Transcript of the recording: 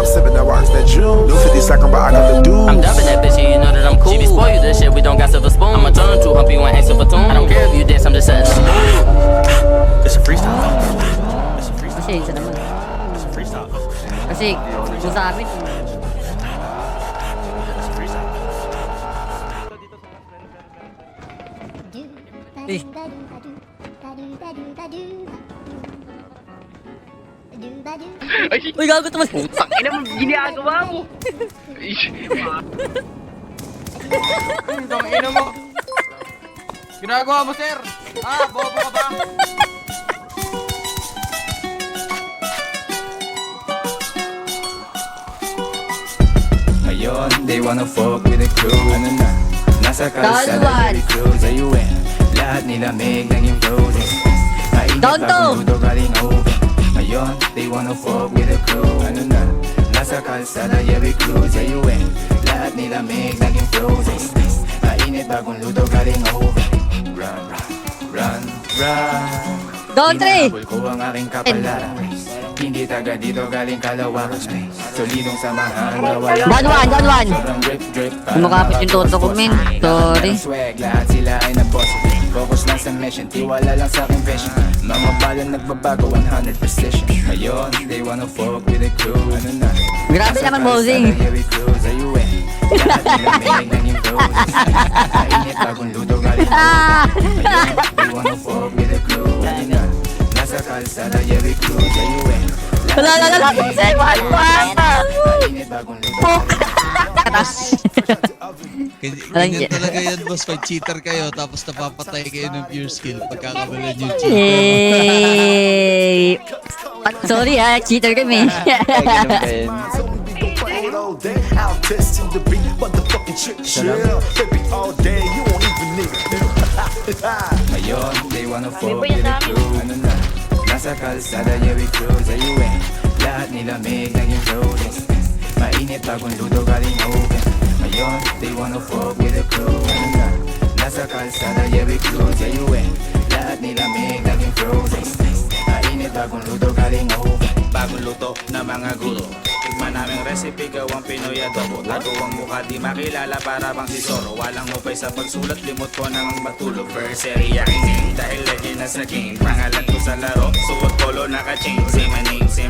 I'm sipping that rocks that juice. New 50 second, but I got the dudes. I'm dubbing that bitch, and you know that I'm cool. She be spoil you this shit, we don't got silver spoon. I'ma turn to hump you and ain't silver tune. I don't care if you dance, I'm just saying. It's a freestyle. It's a freestyle. Kasi isa naman. It's a freestyle. Kasi kung sa Eh. Uy, gago naman. Ina mo, ginagawa mo. Ang ina mo. Ginagawa mo, sir. Ah, bobo ka ba? Ngayon, they wanna fuck with the crew Ano na, nasa kalsada Dalwan. Jerry Cruz Ayun, lahat nilamig naging frozen Mainit Down to. bagong they wanna fuck with the crew. Ano na, nasa kalsada Jerry Cruz Ayun, lahat nilamig naging frozen Mainit bagong luto galing oven Run, run, run Down three. Hinahabol ko ang aking kapalaran. Hindi taga dito galing kalawakan Solidong samahan one one. Sobrang drip drip Kumakapit yung toto ko, men. Sorry. Swag, lahat sila ay sa mission, tiwala lang sa aking vision. Mga bala nagbabago 100 precision. Ngayon, they wanna fuck with the crew. Ano na? Grabe naman, fuck crew. Ano Wala, wala, wala, bossing, one, one. Mainit luto Ganyan, Alam talaga yan, boss. Pag cheater kayo, tapos napapatay kayo ng pure skill. Pagkakabalan yung cheater. Yay! Sorry ah, cheater kami. all day. Out testing the beat, motherfucking chick chill. Baby, all day, you won't even need it. Ngayon, with the crew Ano na, nasa kalsada, yeah we cruise Ayun, lahat nilamig naging frozen Mainit bagong luto galing oven Ngayon, they wanna fuck with the crew. Ano na, nasa kalsada, yeah we cruise Ayun, lahat nilamig naging frozen. Mainit bagong luto galing oven Bagong luto na mga guro Tikman naming recipe gawang Pinoy adobo. Tago ang mukha di makilala para bang si Zorro Walang hupay sa pagsulat, limot ko nang matulog. First area king dahil legend na sa game Pangalan ko sa laro, suot polo naka-chain. Say my name, say